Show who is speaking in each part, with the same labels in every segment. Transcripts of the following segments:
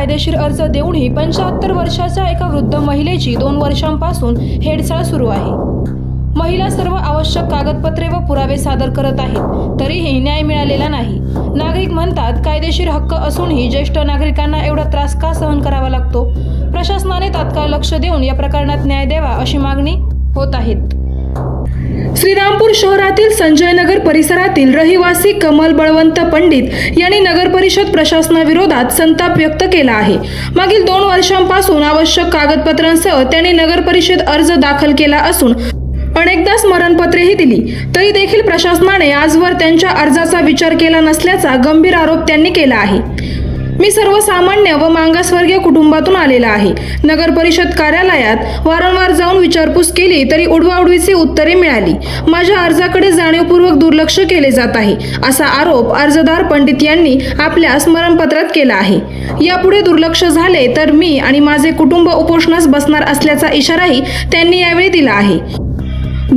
Speaker 1: बेकायदेशीर कायदेशीर अर्ज देऊनही पंच्याहत्तर वर्षाच्या एका वृद्ध महिलेची दोन वर्षांपासून हेडसाळ सुरू आहे. महिला सर्व आवश्यक कागदपत्रे व पुरावे सादर करत आहेत. तरीही न्याय मिळालेला नाही. नागरिक म्हणतात कायदेशीर हक्क असूनही ज्येष्ठ नागरिकांना एवढा त्रास का सहन करावा लागतो? प्रशासनाने तात्काळ लक्ष देऊन या प्रकरणात न्याय द्यावा अशी मागणी होत आहेत श्रीरामपूर शहरातील संजयनगर परिसरातील रहिवासी कमल बळवंत पंडित यांनी नगर परिषद प्रशासनाविरोधात संताप व्यक्त केला आहे. मागील दोन वर्षांपासून आवश्यक कागदपत्रांसह त्यांनी नगर परिषद अर्ज दाखल केला असून अनेकदा स्मरणपत्रेही दिली. तरी देखील प्रशासनाने आजवर त्यांच्या अर्जाचा विचार केला नसल्याचा गंभीर आरोप त्यांनी केला आहे. मी सर्वसामान्य व मागासवर्गीय कुटुंबातून आलेला आहे. नगर परिषद कार्यालयात वारंवार जाऊन विचारपूस केली तरी उडवाउडवीची उत्तरे मिळाली. माझ्या अर्जाकडे जाणीवपूर्वक दुर्लक्ष केले जात आहे असा आरोप अर्जदार पंडित यांनी आपल्या स्मरणपत्रात केला आहे. यापुढे दुर्लक्ष झाले तर मी आणि माझे कुटुंब उपोषणास बसणार असल्याचा इशाराही त्यांनी यावेळी दिला आहे.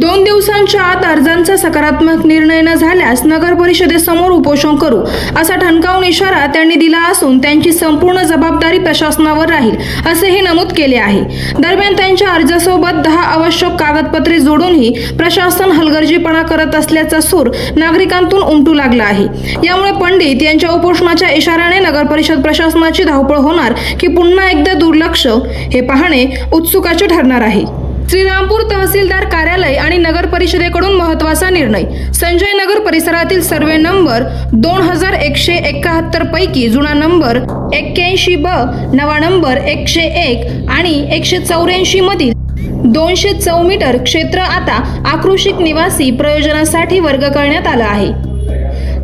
Speaker 1: दोन दिवसांच्या आत अर्जांचा सकारात्मक निर्णय न झाल्यास नगर परिषदेसमोर उपोषण करू असा ठणकावून इशारा त्यांनी दिला असून त्यांची संपूर्ण जबाबदारी प्रशासनावर राहील असेही नमूद केले आहे. दरम्यान त्यांच्या अर्जासोबत दहा आवश्यक कागदपत्रे जोडूनही प्रशासन हलगर्जीपणा करत असल्याचा सूर नागरिकांतून उमटू लागला आहे. यामुळे पंडित यांच्या उपोषणाच्या इशाऱ्याने नगर परिषद प्रशासनाची धावपळ होणार की पुन्हा एकदा दुर्लक्ष हे पाहणे उत्सुकाचे ठरणार आहे. श्रीरामपूर तहसीलदार कार्यालय आणि नगर परिषदेकडून महत्त्वाचा निर्णय. संजय नगर परिसरातील सर्वे नंबर दोन हजार एकशे एकाहत्तर पैकी जुना नंबर एक्क्याऐंशी ब नवा नंबर एकशे एक आणि एकशे चौऱ्याऐंशी मधील दोनशे चौ मीटर क्षेत्र आता आक्रोशिक निवासी प्रयोजनासाठी वर्ग करण्यात आलं आहे.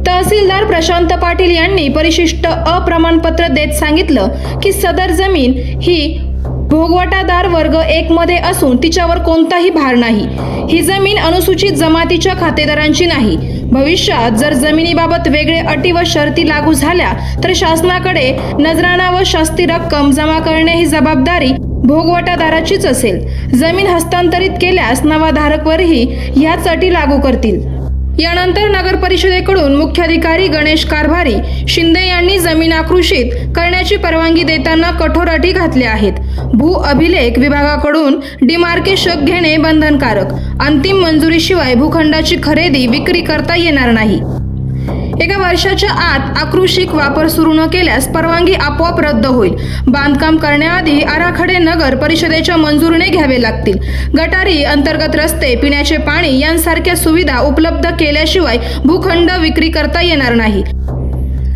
Speaker 1: तहसीलदार प्रशांत पाटील यांनी परिशिष्ट अ प्रमाणपत्र देत सांगितलं की सदर जमीन ही भोगवटादार वर्ग एक मध्ये असून तिच्यावर कोणताही भार नाही. ही जमीन अनुसूचित जमातीच्या खातेदारांची नाही. भविष्यात जर जमिनीबाबत वेगळे अटी व शर्ती लागू झाल्या तर शासनाकडे नजराणा व शास्ती रक्कम जमा करणे ही जबाबदारी भोगवटादाराचीच असेल. जमीन हस्तांतरित केल्यास नवा धारकवरही ह्याच अटी लागू करतील. यानंतर नगर परिषदेकडून मुख्याधिकारी गणेश कारभारी शिंदे यांनी जमीन आकृषित करण्याची परवानगी देताना कठोर अटी घातल्या आहेत. भू अभिलेख विभागाकडून डिमार्केशक घेणे बंधनकारक. अंतिम मंजुरीशिवाय भूखंडाची खरेदी विक्री करता येणार नाही. एका वर्षाच्या आत आकृषिक वापर सुरू न केल्यास परवानगी आपोआप रद्द होईल. बांधकाम करण्याआधी आराखडे नगर परिषदेच्या मंजुरीने घ्यावे लागतील. गटारी अंतर्गत रस्ते पिण्याचे पाणी यांसारख्या सुविधा उपलब्ध केल्याशिवाय भूखंड विक्री करता येणार नाही.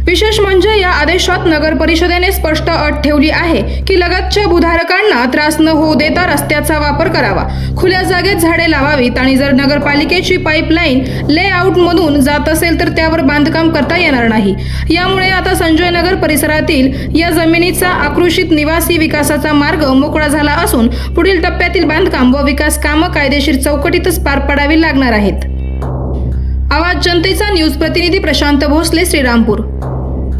Speaker 1: विशेष म्हणजे या आदेशात नगर परिषदेने स्पष्ट अट ठेवली आहे की लगतच्या भूधारकांना त्रास न होऊ देता रस्त्याचा वापर करावा. खुल्या जागेत झाडे लावावीत आणि जर नगरपालिकेची पाईपलाईन लेआउटमधून जात असेल तर त्यावर बांधकाम करता येणार नाही. यामुळे आता संजय नगर परिसरातील या जमिनीचा आकृषित निवासी विकासाचा मार्ग मोकळा झाला असून पुढील टप्प्यातील बांधकाम व विकास कामं कायदेशीर चौकटीतच पार पडावी लागणार आहेत. आवाज जनतेचा न्यूज प्रतिनिधी प्रशांत भोसले श्रीरामपूर.